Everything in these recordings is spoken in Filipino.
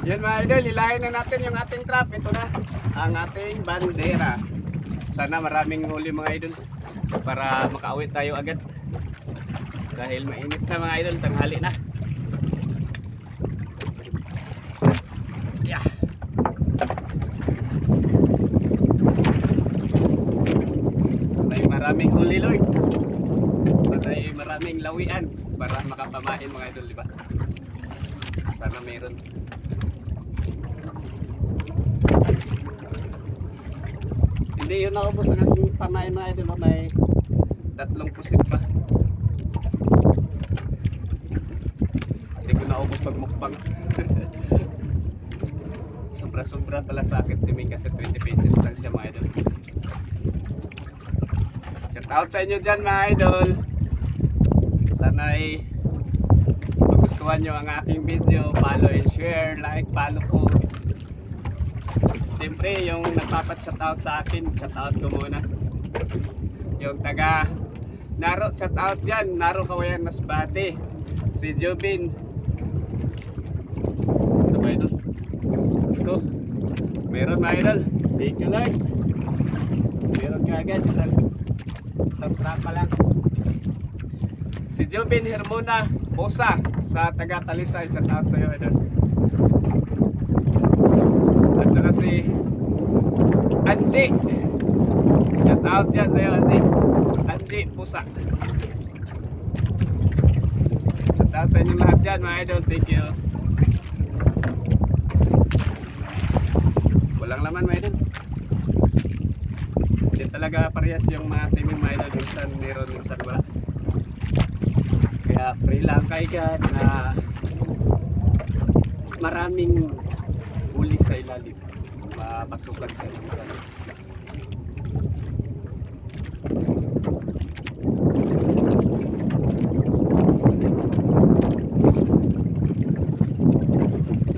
Yan mga idol, ilahin na natin yung ating trap. Ito na, ang ating bandera. Sana maraming huli mga idol para makauwi tayo agad. Dahil mainit na mga idol, tanghali na. Yeah. Sana'y maraming huli Lord. Sana'y maraming lawian para makapamain mga idol, di ba? Sana meron. Hindi naubos ang ating pamain mga idol. May tatlong pusit pa. Hindi ko naubos pag mukbang. Sobra-sobra pala sa akin timing kasi 20 pesos lang siya mga idol. Shout out sa inyo dyan mga idol. Sana'y magustuhan nyo ang aking video. Follow and share, like, follow po. Siyempre, yung nagpapat-shoutout sa akin, shoutout ko muna. Yung taga Naro, shoutout dyan. Naro Kawayan Masbate. Si Jobin. Ito ba ito? Ito. Meron mga idol. Thank you Lord. Meron ka agad. Isang, isang trapa lang. Si Jobin Hermona Bosa sa taga Talisay. Shoutout sa'yo idol. At saka si Andy. Shout out dyan sa'yo Andy. Andy Pusa. Shout out sa inyo lahat dyan mga idol. You. Walang laman mga idol. Hindi talaga parehas yung mga teaming mga idol. Minsan meron, minsan wala. Kaya free lang kayo dyan na maraming huli sa ilalim mapasukan sa ilalim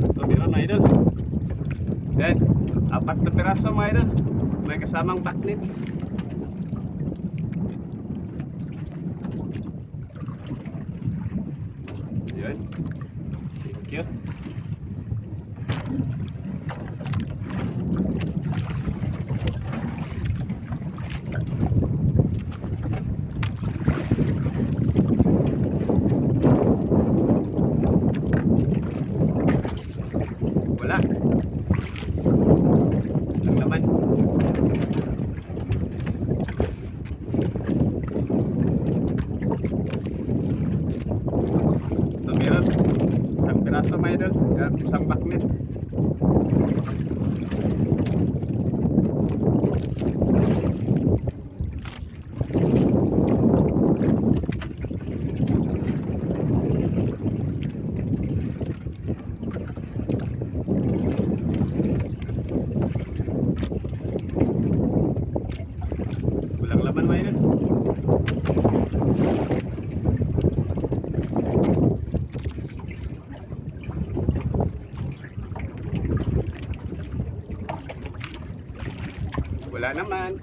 ito meron mga idol yan apat na piraso mga idol may kasamang backnet yun thank you Wala. Ang laman. Ito meron. Isang piraso mga idol. At isang backnet. Walang laman mga idol. Naman.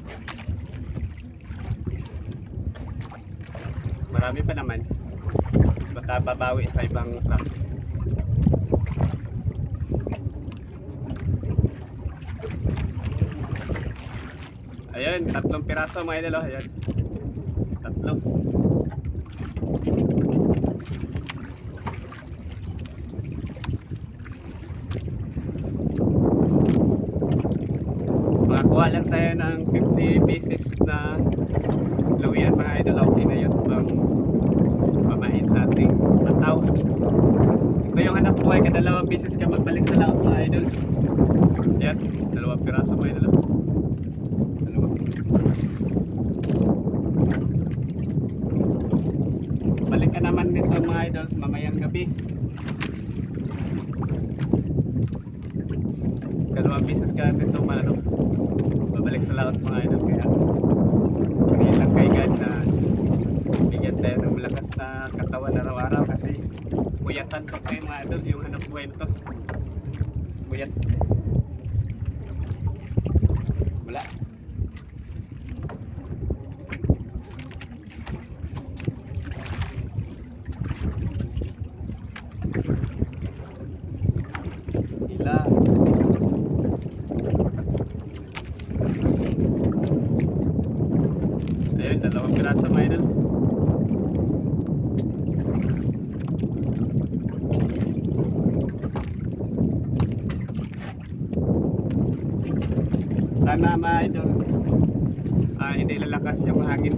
Marami pa naman. Baka babawi sa ibang truck. Ayun, tatlong piraso mga idol. oh. Ayan. Makakuha lang tayo ng 50 pieces na lawian mga idol. Okay na yun. Pang pamahin sa ating pataw. Ito yung hanap buhay ka dalawang pieces ka magbalik sa laot mga idol. Yan, dalawang piraso mga idol. oh. Dalawa. Balik ka naman dito mga idols mamayang gabi. Dalawang pieces ka dito mano. Babalik sa laot mga idol kaya Kaya lang kay God na bigyan tayo ng malakas na katawan araw-araw kasi pa kayo mga idol yung hanap buhay nito. Puyat. Wala. Sana ma idol ah, hindi lalakas yung hangin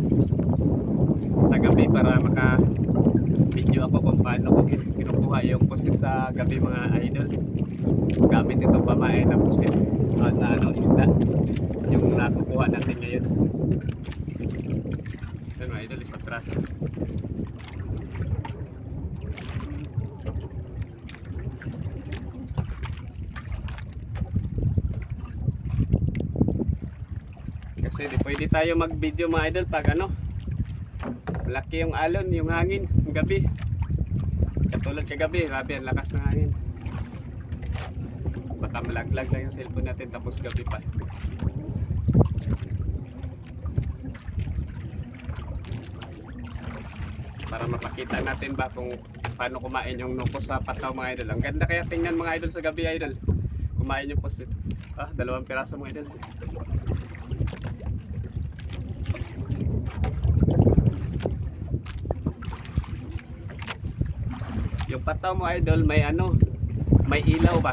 sa gabi para maka video ako kung paano ko kin- kinukuha yung pusit sa gabi mga idol. Gamit itong pamain na pusit at na ano, isda. Yung nakukuha natin ngayon. Ito mga idol isang praso kasi di pwede tayo mag video mga idol pag ano malaki yung alon yung hangin yung gabi. Katulad kagabi grabe ang lakas ng hangin. Baka malaglag lang yung cellphone natin tapos gabi pa. Para mapakita natin ba kung paano kumain yung nuko sa pataw mga idol. Ang ganda kaya tingnan mga idol sa gabi idol. Kumain yung pusit ah dalawang piraso mga idol yung pataw mo idol may ano may ilaw ba?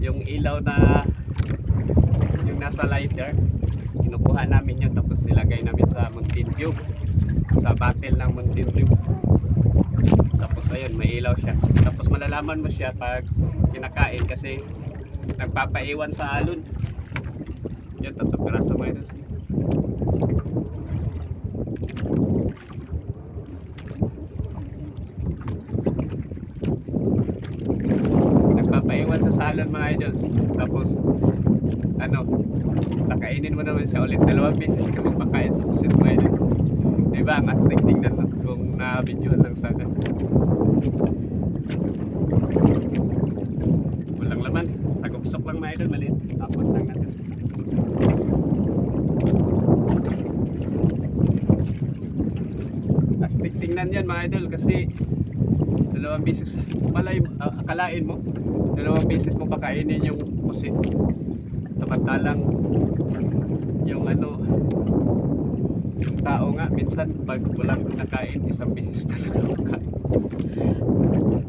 Yung ilaw na yung nasa lighter kinukuha namin yun tapos nilagay namin sa Mountain Dew sa battle ng Mountain Dew. Tapos ayun may ilaw siya. Tapos malalaman mo siya pag kinakain kasi nagpapaiwan sa alon. Yun tatlong piraso mo idol nagpapaiwan sa salon mga idol. Tapos ano nakainin mo naman siya ulit. Dalawang beses ka magpakain sa pusit mga idol. Diba? Ang astig tingnan no? kung na-video lang sana walang laman. Sagupsok lang mga idol. Maliit. Tapos lang natin. Astig tingnan yan mga idol kasi dalawang beses. Malay ah, akalain mo dalawang beses mo pakainin yung pusit samantalang yung ano yung tao nga minsan pag walang nakain isang beses talaga makain.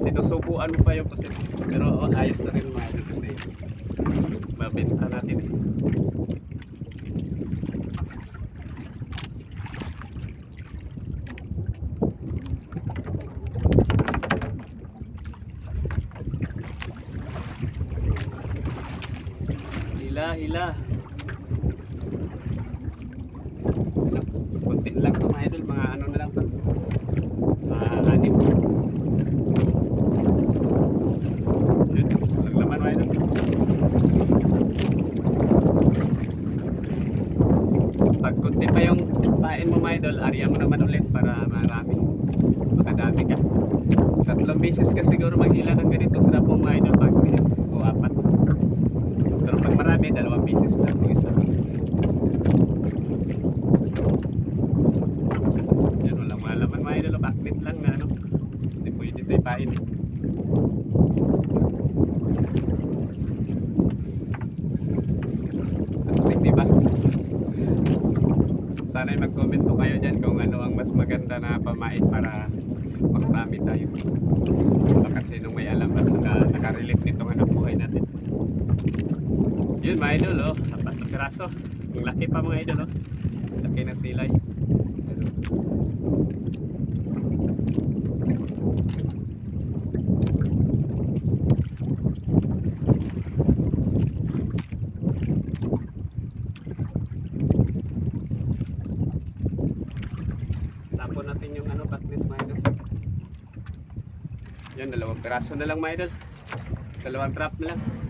Sinusubuan mo pa yung pusit pero oh, ayos na rin mga idol kasi. Mabenta natin eh Hila, hila. Kunti lang to mga idol, mga ano na lang to. Mga anim. Yun, walang laman mga idol. Pag pa yung pain mo mga idol, arya mo naman ulit para marami. Makadami ka. Tatlong beses ka siguro maghila ng ganito. Trapong mga idol pag o apat. Pero pag marami, dalawang pieces na ito isa. Yan, walang idol. Backlit lang na ano. Hindi pwede ito ipain. Astig, di ba? Sana'y mag-comment po kayo dyan kung ano ang mas maganda na pamain para makarami tayo. Baka sinong may alam at naka, nakarelate nitong hanap buhay natin. Yun mga idol oh, apat na piraso. Ang laki pa mga idol oh. Laki ng silay. Tapon natin yung ano, cutlet mga idol. Yan, dalawang piraso na lang mga. Dalawang trap na lang.